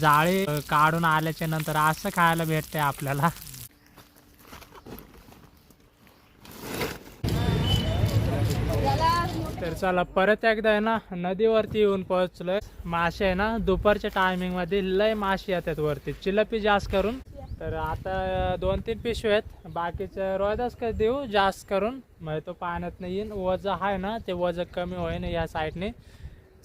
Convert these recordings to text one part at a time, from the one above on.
जाळी काढून आल्याच्यानंतर असं खायला भेटतंय आपल्याला. तर चला परत एकदा आहे ना नदीवरती येऊन पोहोचलोय. मासे आहे ना दुपारच्या टायमिंगमध्ये लय मासे येतात वरती. चिलपी जास्त करून. तर आता दोन तीन पिशव्या आहेत. बाकीचं रोजच देऊ जास्त करून. म्हणजे तो पाण्यात नाही येईन. वज आहे ना ते वज कमी होईन या साईडने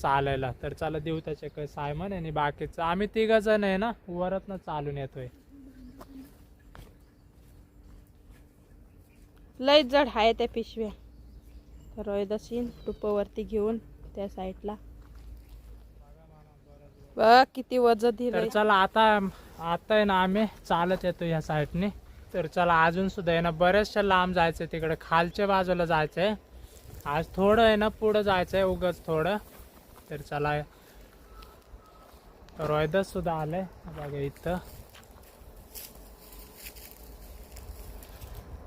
चालायला. तर चला देऊ त्याचे सायमन आणि बाकीचं. आम्ही तिघ जण आहे ना वरतनं चालून येतोय. लय जड आहे त्या पिशव्या. तर रोहिदासीन टुपवरती घेऊन त्या साईडला. बघ किती वजन तर दिलंय चला आता आता आहे ना आम्ही चालत येतो ह्या साईडने. तर चला अजून सुद्धा आहे ना बऱ्याचशा लांब जायचं तिकडे. खालच्या बाजूला जायचंय. आज थोडं आहे ना पुढं जायचंय उगच थोडं. तर चला. रोहिदास सुद्धा आलंय. बघा इथं.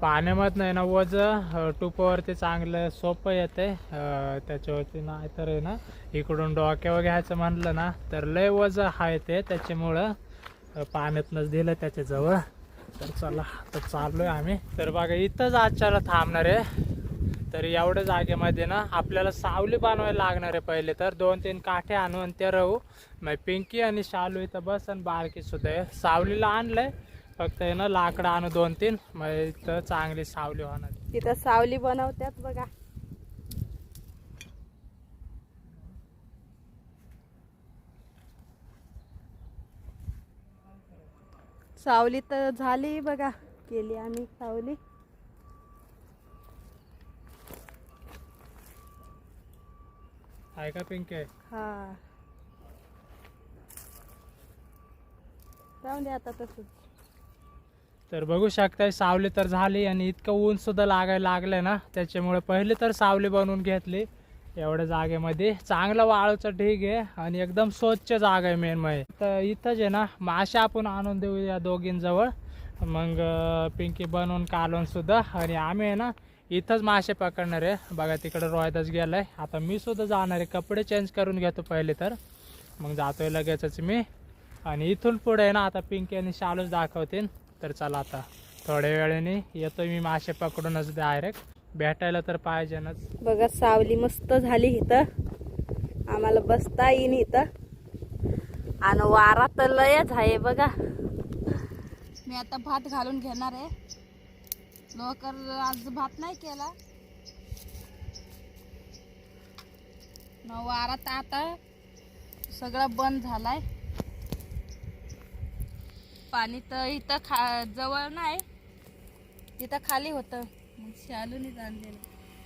पाण्यामधनं आहे ना वज अं, टुपावरती चांगलं सोपं येते त्याच्यावरती नाही तर आहे ना इकडून डोक्यावर घ्यायचं म्हणलं ना तर लय वज आहे ते. त्याच्यामुळं पाण्यातनंच दिलं त्याच्याजवळ. तर चला तर चाललोय आम्ही. तर बघा इथंच आजच्याला थांबणार आहे. तर एवढ्या जागेमध्ये ना आपल्याला सावली बनवायला लागणार आहे पहिले तर. दोन तीन काठे आणू आणि ते राहू. मग पिंकी आणि शालू इथं बस आणि बारकी सुद्धा आहे. सावलीला आणलंय. फक्त आहे ना लाकडं आणू दोन तीन. मग इथं चांगली सावली होणार. तिथं सावली बनवतात बघा. सावली तर झाली बघा. केली आम्ही सावली. आहे का पिंकी हा. राहून दे आता तसंच. तर बघू शकताय सावली तर झाली आणि इतकं ऊन सुद्धा लागायला लागलंय ना? त्याच्यामुळे पहिली तर सावली बनवून घेतली एवढ्या जागेमध्ये. चांगलं वाळूचं ढीग आहे आणि एकदम स्वच्छ जागा आहे मेन म्हणजे तर इथंच आहे ना मासे आपण आणून देऊ या दोघींजवळ. मग पिंकी बनवून कालवून सुद्धा. आणि आम्ही आहे ना इथंच मासे पकडणार. आहे बघा तिकडं रोहितच गेला आहे आता मी सुद्धा जाणार आहे. कपडे चेंज करून घेतो पहिले तर. मग जातोय लगेचच मी. आणि इथून पुढे आहे ना आता पिंकी आणि शालूच दाखवतील तर चला आता. थोड्या वेळेने येतो मी मासे पकडूनच डायरेक्ट भेटायला तर पाहिजेनच. बघा सावली मस्त झाली इथं. आम्हाला बसता येईन इथं. आणि वारा तर लयच आहे बघा. मी आता भात घालून घेणार आहे. लवकर आज भात नाही केला. न वारा तर आता सगळं बंद झालाय. पाणी तर इथं खा जवळ नाही. तिथं खाली होतं. मग शालूनीच आणलेलं.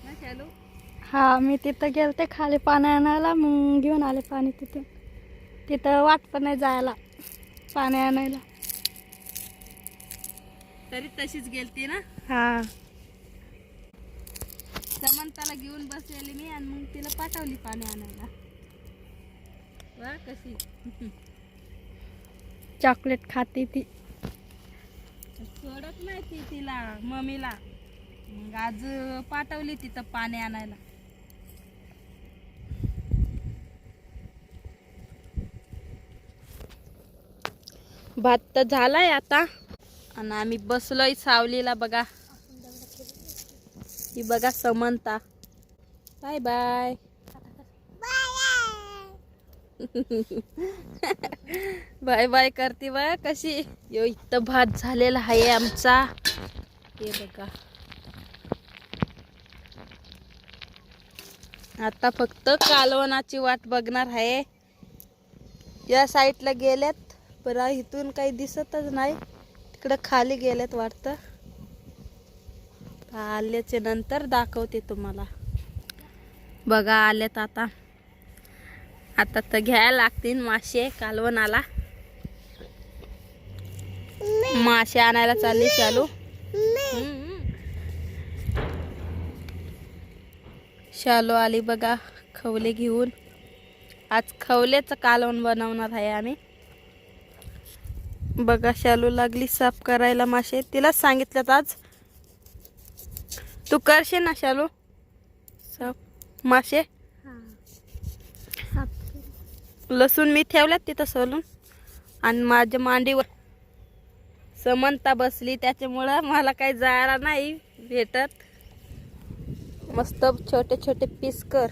ना शालू? हा मी तिथं गेलते खाली पाणी आणायला मग घेऊन आले पाणी तिथून. तिथं वाट पण नाही जायला पाणी आणायला. तरी तशीच गेलती ना? हा. समंताला घेऊन बसलेली मी आणि मग तिला पाठवली पाणी आणायला. वा कशी? चॉकलेट खाते ती. सोडत नाही ती तिला मम्मीला. मग आज पाठवली तिथं पाणी आणायला. भात तर झालाय आता. आणि आम्ही बसलोय सावलीला बघा. ही बघा Samantha. Bye bye. Bye bye करते बा कशी. यो इथं भात झालेला आहे आमचा. हे बघा. आता फक्त कालवणाची वाट बघणार आहे. या साईडला गेल्यात पण इथून काही दिसतच नाही. तिकडं खाली गेल्यात वाटतं. आल्याचे नंतर दाखवते तुम्हाला. बघा आल्यात आता. आता तर घ्यायला लागतील मासे कालवणाला. मासे आणायला चालली चालू शालू. आली बघा खवले घेऊन. आज खवल्याचं कालवण बनवणार आहे आम्ही. बघा शालू लागली साफ करायला मासे तिलाच सांगितलं आज. तू करशील ना शालू? साफ मासे? लसूण मी ठेवल्यात तिथं सोलून. आणि माझ्या मांडीवर समंता बसली त्याच्यामुळं मला काही जायला नाही भेटत. मस्त छोटे छोटे पीस कर.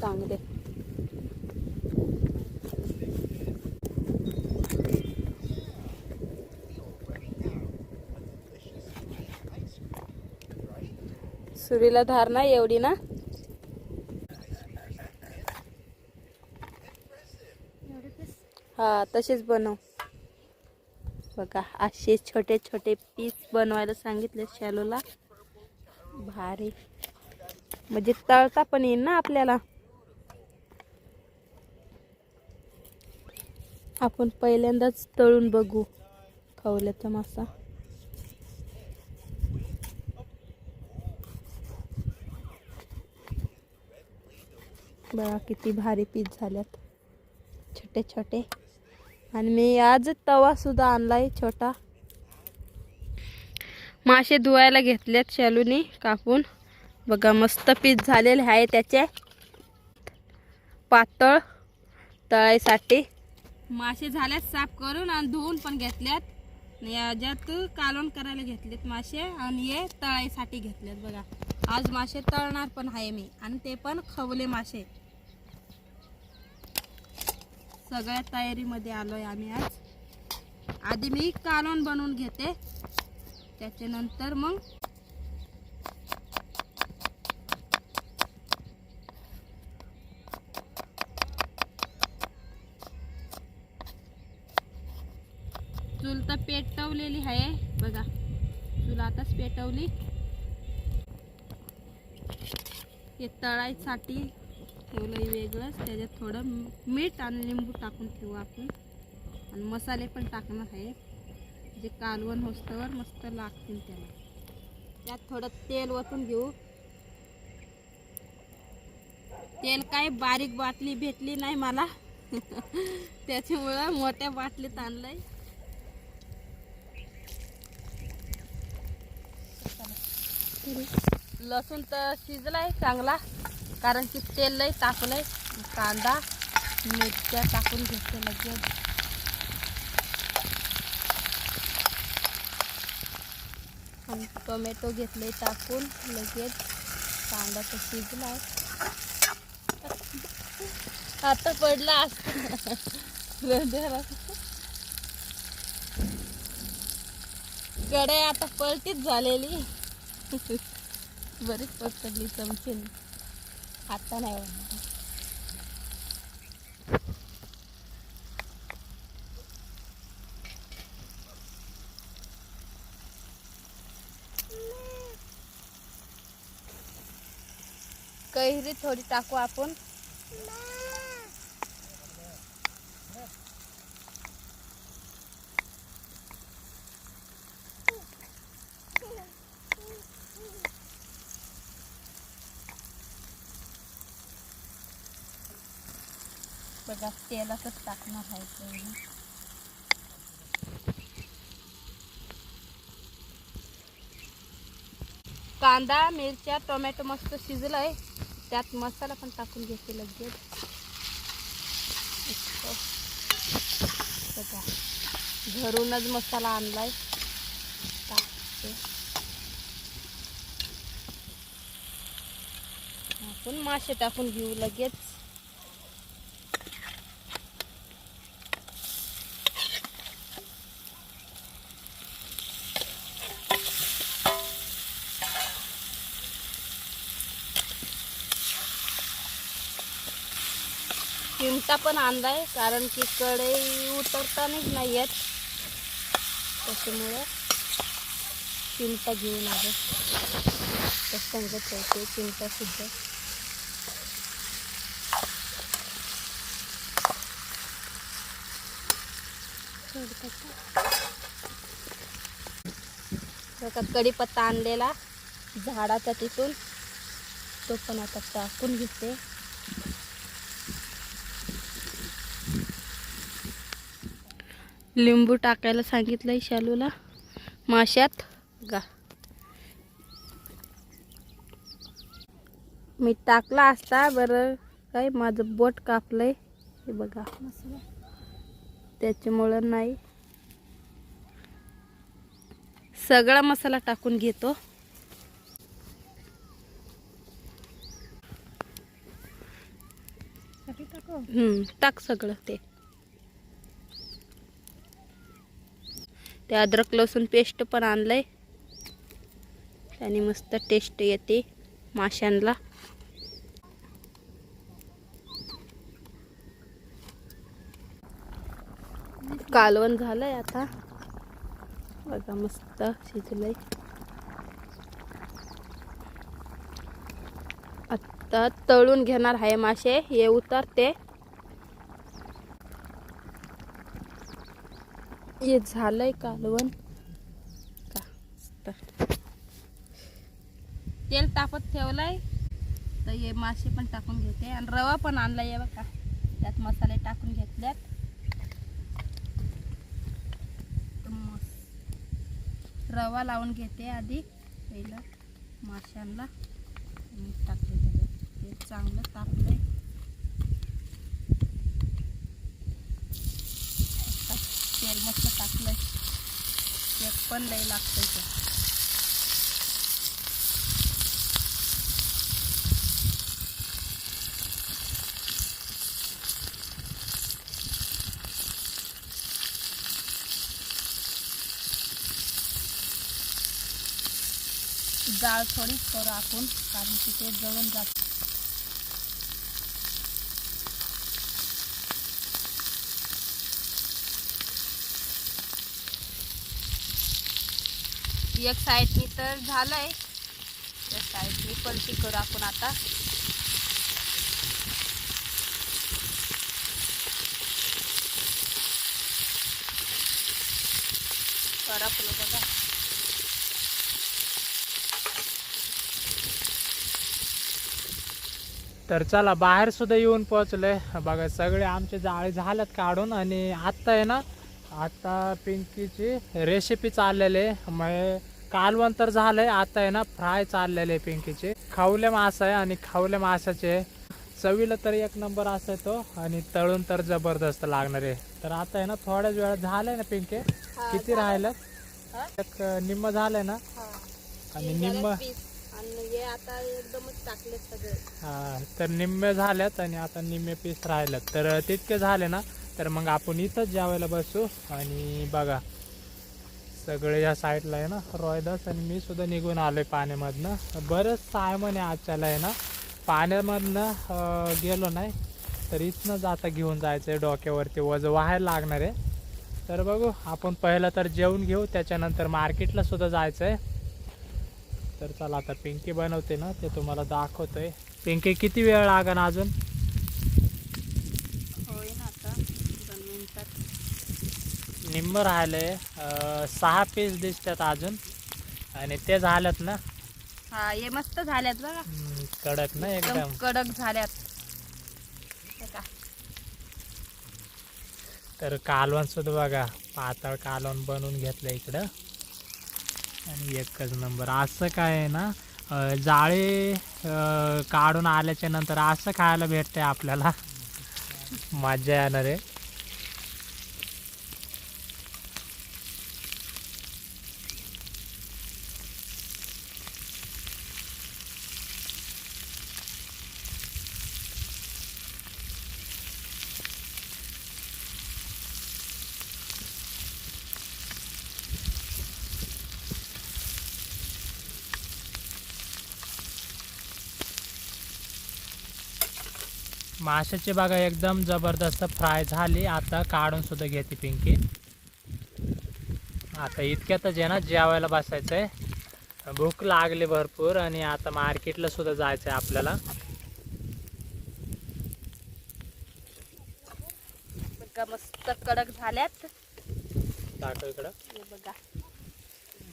चांगले. सुरीला धार नाही एवढी ना. हा तसेच बनव. बघा असे छोटे छोटे पीस बनवायला सांगितले शॅलोला. भारी. म्हणजे तळता पण येईल ना आपल्याला. आपण पहिल्यांदाच तळून बघू. खवल्याचा मासा. बघा किती भारी पीस झाल्यात. छोटे छोटे. आणि मी आज तवा सुद्धा आणलाय छोटा. मासे धुवायला घेतलेत शालूनी कापून. बघा मस्त पीस झालेले आहे त्याचे. पातळ तळायसाठी मासे झाल्यात साफ करून आणि धुवून पण घेतल्यात. याच्यात कालवण करायला घेतलेत मासे आणि हे तळायसाठी घेतलेत बघा. आज मासे तळणार पण आहे मी आणि ते पण खवले मासे. सगळ्या तयारीमध्ये आलोय आम्ही आज. आधी मी कालवण बनवून घेते. त्याच्यानंतर मग चूल तर पेटवलेली आहे. बघा चूल आताच पेटवली. हे तळायसाठी ठेवलंय वेगळंच. त्याच्यात थोडं मीठ आणि लिंबू टाकून ठेवू आपण. आणि मसाले पण टाकणार आहे. जे कालवण होस्तवर मस्त लागतील त्याला. त्यात थोडं तेल ओतून घेऊ. तेल काय बारीक बाटली भेटली नाही मला. त्याच्यामुळं मोठ्या बाटलीत आणलंय. लसूण तर शिजलाय चांगला कारण की तेल लय टाकलंय कांदा मिरच्या टाकून घेतो लगेच. आणि टोमॅटो घेतले टाकून लगेच. कांदा तर शिजलाय. आता पडला असता आता पलटीच झालेली. बरीच पकडली चमचेन आता नाही कैरी थोडी टाकू आपण. बघा तेलातच टाकणार आहे कैरी कांदा मिरच्या टोमॅटो मस्त शिजलाय. त्यात मसाला पण टाकून घेते लगेच. बघा. घरूनच मसाला आणलाय. टाकते. आपण मासे टाकून घेऊ लगेच. चिमटा पण आणलाय कारण की कढई उतरतानाच नाही येत. त्याच्यामुळं चिमटा घेऊन आलो. तर संगत ठेवते चिमटा सुद्धा. बघा कढीपत्ता आणलेला झाडाचा तिथून. तो पण आता टाकून घेते. लिंबू टाकायला सांगितलंय शालूला. माश्यात गा. मी टाकला असता बरं. काय माझं बोट कापलंय. हे बघा. त्याच्यामुळं नाही. सगळा मसाला टाकून घेतो. टाक सगळं ते. ते अद्रक लसूण पेस्ट पण आणलंय. आणि मस्त टेस्ट येते माशांना कालवण झालंय आता. बघा मस्त शिजलंय. आता तळून घेणार आहे मासे. हे उतरते. हे झालंय कालवण का? तेल तापत ठेवलंय. तर हे मासे पण टाकून घेते. आणि रवा पण आणलाय हे बघा. त्यात मसाले टाकून घेतल्यात तर रवा लावून घेते आधी. पहिलं माशांना. टाकते त्याच्यात. ते चांगलं तापलंय आता तेल मस्त टाकलंय. एक पण लई लागतंय ते. जाळ थोडीच करू आपण कारण की ते जळून जात. एक साईडनी तर झालंय. त्या साईडनी पलटी करू आपण आता. करपलं बघा. तर चला बाहेर सुद्धा येऊन पोहोचलंय. बघा सगळे आमचे जाळे झाल्यात काढून आणि आत्ता आहे ना आता पिंकीची रेसिपी चाललेली आहे. मग कालवण तर झालंय आता आहे ना फ्राय चाललेले पिंकीचे. खावले मासा आहे आणि खावले माशाचे. चवीला तर एक नंबर असा तो आणि तळून तर जबरदस्त लागणार आहे. तर आता आहे ना थोड्याच वेळात झालंय ना पिंके? किती राहिलं? एक निम्म झालंय ना? आणि निम्म हे हा तर निम्मे झाल्यात आणि आता निम्मे पीस राहिल्यात तर तितके झाले ना? तर मग आपण इथंच जेवायला बसू. आणि बघा सगळे या साईडला आहे ना रॉयदास आणि मी सुद्धा निघून आलो आहे पाण्यामधनं. बरंच सायमन आहे आजच्याला आहे ना. पाण्यामधनं गेलो नाही तर इथनं जाता घेऊन जायचं आहे डोक्यावरती. वज व्हायला लागणार आहे. तर बघू आपण पहिलं तर जेवून घेऊ त्याच्यानंतर मार्केटला सुद्धा जायचं आहे तर चला आता पिंकी बनवते ना ते तुम्हाला दाखवतोय. पिंकी किती वेळ लागन अजून होय ना आता दोन मिनिटात निम्म राहिलंय अं, सहा पीस दिसतात अजून. आणि ते झाल्यात ना? हा हे मस्त झाल्यात बघा. हम्म, कडक ना एकदम एकदम. कडक झाल्यात हे का? तर कालवण सुद्धा बघा पातळ कालवण बनवून घेतलं इकडं. आणि एकच नंबर. असं काय आहे ना अं, जाळे अं, काढून आल्याच्यानंतर असं खायला भेटतंय आपल्याला. मजा येणार आहे. माशाची बघा एकदम जबरदस्त फ्राय झाली. आता काढून सुद्धा घेते पिंकी. आता इतक्यातच आहे ना जेवायला बसायचं आहे भूक लागली भरपूर आणि आता मार्केटला सुद्धा जायचं आहे आपल्याला. बघा मस्त कडक झाल्यात. इकडं. बघा.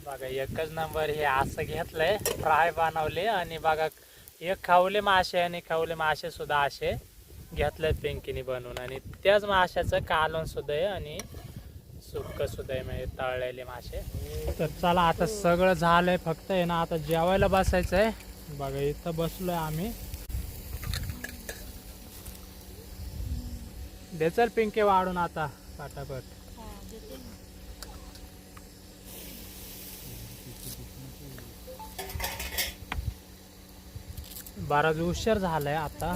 बघा एकच नंबर हे असं घेतलंय. फ्राय बनवले आणि बघा एक खावले मासे आणि खावले मासे सुद्धा असे. घेतलंय पिंकीने बनवून आणि त्याच माशाचं कालवण सुद्धा आहे आणि सुक्क सुद्धा आहे म्हणजे तळलेले मासे. तर चला आता सगळं झालंय फक्त आहे ना आता जेवायला बसायचं आहे. बघा इथं बसलोय आम्ही. देचल पिंके वाढून आता पाटापट. बराच उशीर झालाय आता.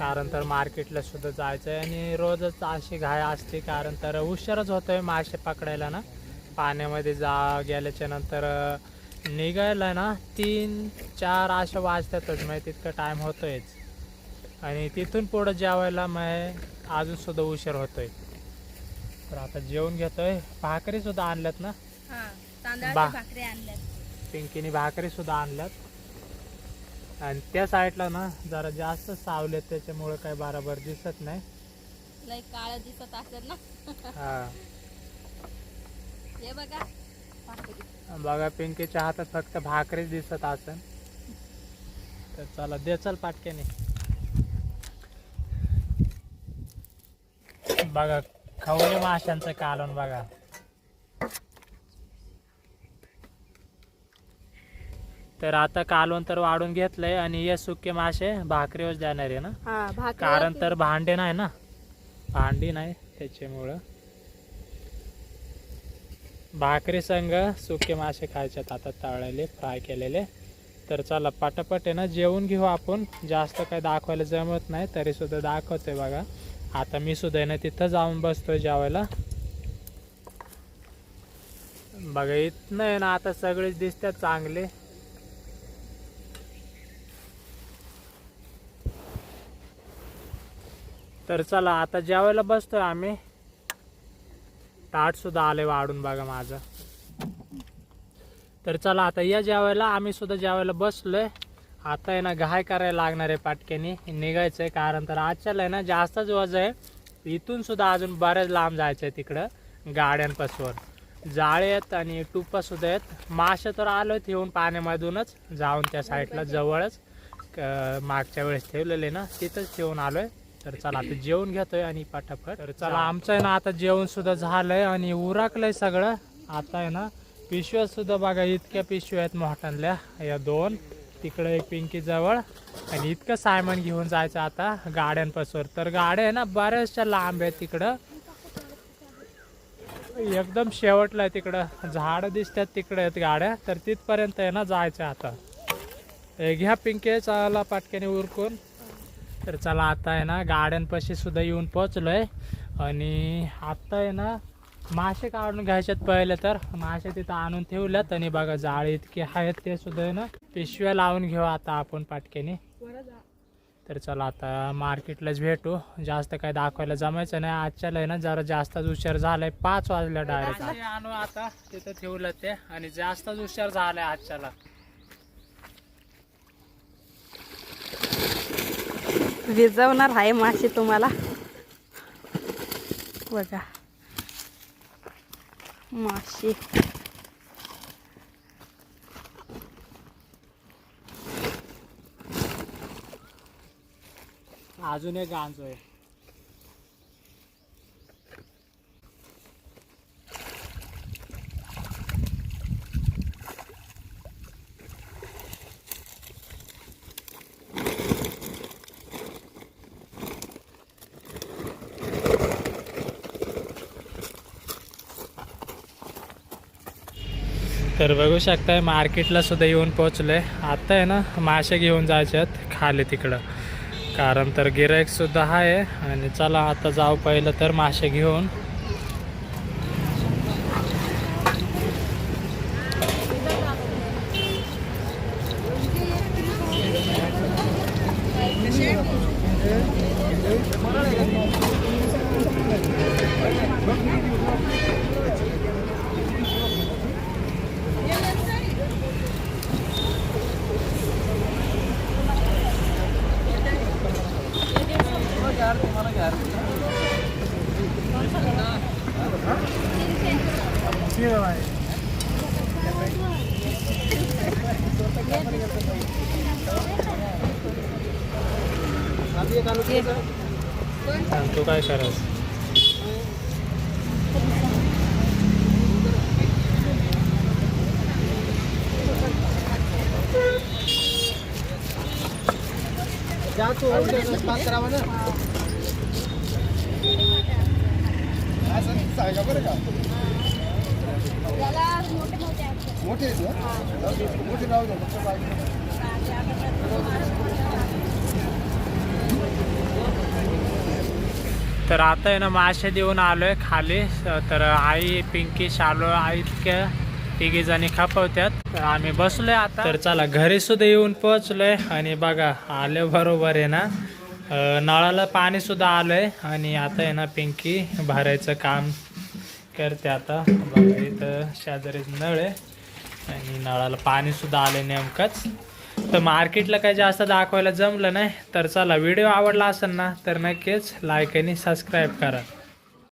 कारण तर मार्केटला सुद्धा जायचंय आणि रोजच अशी घाय असते कारण तर उशीरच होतोय मासे पकडायला ना. पाण्यामध्ये जा गेल्याच्यानंतर निघायला ना तीन चार अशा वाजतातच म्हणजे तितका टाइम होतोयच. आणि तिथून पुढं जेवायला मग अजून सुद्धा उशीर होतोय. तर आता जेवण घेतोय. भाकरी सुद्धा आणल्यात ना? हा तांदळाच्या भाकरी आणल्यात. पिंकीने भाकरी सुद्धा आणल्यात. आणि त्या साईडला ना जरा जास्त सावलेत त्याच्यामुळे काय बराबर दिसत नाही. लय काळ दिसत असेल ना. हा. हे बघा. बघा पिंकीच्या हातात फक्त भाकरीच दिसत असेल. तर चला दे चल पाटक्याने. बघा खवले माशांचं कालवण बघा. तर आता कालवण तर वाढून घेतलंय आणि हे सुके मासे भाकरीवर जाणार आहे ना? कारण तर भांडे नाही ना? भांडी नाही त्याच्यामुळं. भाकरी संग सुके मासे खायच्यात आता तळलेले फ्राय केलेले. तर चला पटापट आहे ना जेवून घेऊ आपण. जास्त काही दाखवायला जमत नाही तरी सुद्धा दाखवतोय बघा. आता मी सुद्धा आहे ना तिथं जाऊन बसतोय जेवायला. बघा इथनं आहे ना आता सगळेच दिसतात चांगले. तर चला आता जेवायला बसतोय आम्ही. ताट सुद्धा आले वाढून बघा माझं. तर चला आता या जेवायला. आम्ही सुद्धा जेवायला बसलोय. आता आहे ना घाय करायला लागणार आहे पाटक्याने. निघायचंय कारण तर आजच्याला आहे ना जास्तच वज आहे. इथून सुद्धा अजून बऱ्याच लांब जायचं आहे तिकडं गाड्यांपासून जाळे आहेत आणि टुप्पा सुद्धा आहेत. मासे तर आलो आहेत येऊन पाण्यामधूनच. जाऊन त्या साईडला जवळच मागच्या वेळेस ठेवलेले ना तिथंच ठेवून आलोय. तर चला आता जेवण घेतोय आणि पटापट. तर चला आमचं आहे ना आता जेवण सुद्धा झालंय आणि उराकलंय सगळं. आता आहे ना पिशव्या सुद्धा बघा इतक्या पिशव्या आहेत मोठ्याल्या. या दोन तिकडे एक पिंकी जवळ. आणि इतकं सायमन घेऊन जायचं आता गाड्यांपासून. तर गाड्या आहे ना बऱ्याचशा लांब आहेत तिकडं. एकदम शेवटला आहे तिकडं. झाडं दिसतात तिकडे आहेत गाड्या. तर तिथपर्यंत आहे ना जायचं आता. घ्या पिंके चला पाटक्याने उरकून. तर चला आता आहे ना गाड्यांपाशी सुद्धा येऊन पोचलोय आणि आता आहे ना मासे काढून घ्यायच्यात पहिले तर. मासे तिथं आणून ठेवल्यात आणि बघा जाळे इतके आहेत ते सुद्धा आहे ना. पिशव्या लावून घेऊ आता आपण पाटक्याने. तर चला आता मार्केटलाच भेटू. जास्त काय दाखवायला जमायचं नाही. आजच्याला आहे ना जरा जास्तच उशीर झालाय. पाच वाजल्या डायरेक्ट. आणू आता. तिथं ठेवलं ते. आणि जास्तच उशीर झालाय आजच्याला. विजवणार आहे मासे तुम्हाला. बघा. मासे अजून एक गांजोय तर बघू शकताय मार्केटला सुद्धा येऊन पोचलोय. आता आहे ना मासे घेऊन जायचे आहेत खाली तिकडं. कारण तर गिरायकसुद्धा आहे आणि चला आता जाऊ पहिलं तर मासे घेऊन. आणि तू काय करायचं? का बरं का त्याला मोठे मोठे. मोठे आहेत ना? मोठे राहू द्या फक्त बाजूला. तर आता आहे ना मासे देऊन आलोय खाली. तर आई पिंकी शालो आई इतक्या तिघी जणी खपवत्यात. तर आम्ही बसलोय आता. तर चला घरी सुद्धा येऊन पोहोचलोय. आणि बघा आले बरोबर आहे ना. नळाला पाणी सुद्धा आलंय. आणि आता आहे ना पिंकी भरायचं काम करते आता. बघा इथं शेजारीच नळ आहे आणि नळाला पाणी सुद्धा आले नेमकंच. तर मार्केटला काही जास्त दाखवायला जमलं नाही तर चला व्हिडिओ आवडला असेल ना तर नक्कीच लाईक आणि सबस्क्राईब करा.